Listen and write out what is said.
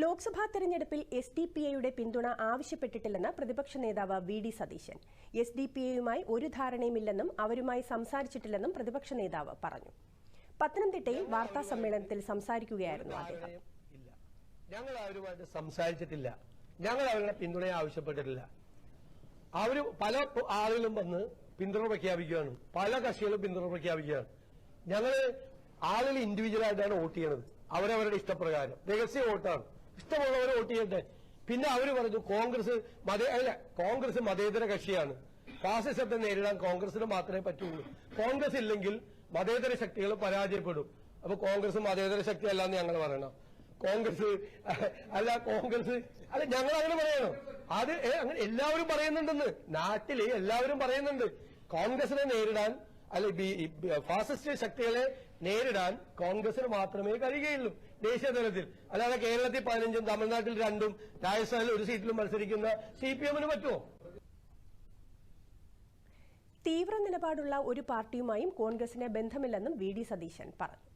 ലോക്സഭാ തെരഞ്ഞെടുപ്പിൽ S D P ഐയുടെ പിന്തുണ ആവശ്യപ്പെട്ടിട്ടില്ലെന്ന് പ്രതിപക്ഷ നേതാവ് V D Satheesan. S D P ഐയുമായി ഒരു ധാരണയുമില്ലെന്നും അവരുമായി സംസാരിച്ചിട്ടില്ലെന്നും പ്രതിപക്ഷ നേതാവ് പറഞ്ഞു. പത്തനംതിട്ടയിൽ വാർത്താ സമ്മേളനത്തിൽ സംസാരിക്കുകയായിരുന്നു അദ്ദേഹം. ഞങ്ങൾ അവരുമായിട്ട് സംസാരിച്ചിട്ടില്ല. ഞങ്ങൾ അവരുടെ പിന്തുണ ആവശ്യപ്പെട്ടിട്ടില്ല. അവർ പല ആളുകളും വന്ന് പിന്തുണ പ്രഖ്യാപിക്കുകയാണ്. പല കക്ഷികളും പിന്തുണ പ്രഖ്യാപിക്കുകയാണ്. ഞങ്ങൾ ആളുകൾ ഇൻഡിവിജ്വൽ ആയിട്ടാണ് വോട്ട് ചെയ്യണത്. അവരവരുടെ ഇഷ്ടപ്രകാരം. രഹസ്യ വോട്ടാണ്. ഇഷ്ടമുള്ളവരെ വോട്ട് ചെയ്യട്ടെ. പിന്നെ അവർ പറഞ്ഞു കോൺഗ്രസ് മതേ അല്ല കോൺഗ്രസ് മതേതര കക്ഷിയാണ്. ഫാസിസത്തെ നേരിടാൻ കോൺഗ്രസിന് മാത്രമേ പറ്റുള്ളൂ. കോൺഗ്രസ് ഇല്ലെങ്കിൽ മതേതര ശക്തികൾ പരാജയപ്പെടും. അപ്പൊ കോൺഗ്രസ് മതേതര ശക്തി അല്ലാന്ന് ഞങ്ങൾ പറയണം. കോൺഗ്രസ് അല്ല കോൺഗ്രസ് അല്ല ഞങ്ങൾ അങ്ങനെ പറയണം. അത് അങ്ങനെ എല്ലാവരും പറയുന്നുണ്ടെന്ന്. നാട്ടിൽ എല്ലാവരും പറയുന്നുണ്ട്. കോൺഗ്രസിനെ നേരിടാൻ അല്ല ഫാസിസ്റ്റ് ശക്തികളെ നേരിടാൻ കോൺഗ്രസിന് മാത്രമേ കഴിയുകയുള്ളൂ ദേശീയ തലത്തിൽ. അല്ലാതെ കേരളത്തിൽ പതിനഞ്ചും തമിഴ്നാട്ടിൽ രണ്ടും രാജസ്ഥാനിൽ ഒരു സീറ്റിലും മത്സരിക്കുന്ന സി പി എമ്മിന് പറ്റുമോ? തീവ്ര നിലപാടുള്ള ഒരു പാർട്ടിയുമായും കോൺഗ്രസിന് ബന്ധമില്ലെന്നും വി ഡി സതീശൻ പറഞ്ഞു.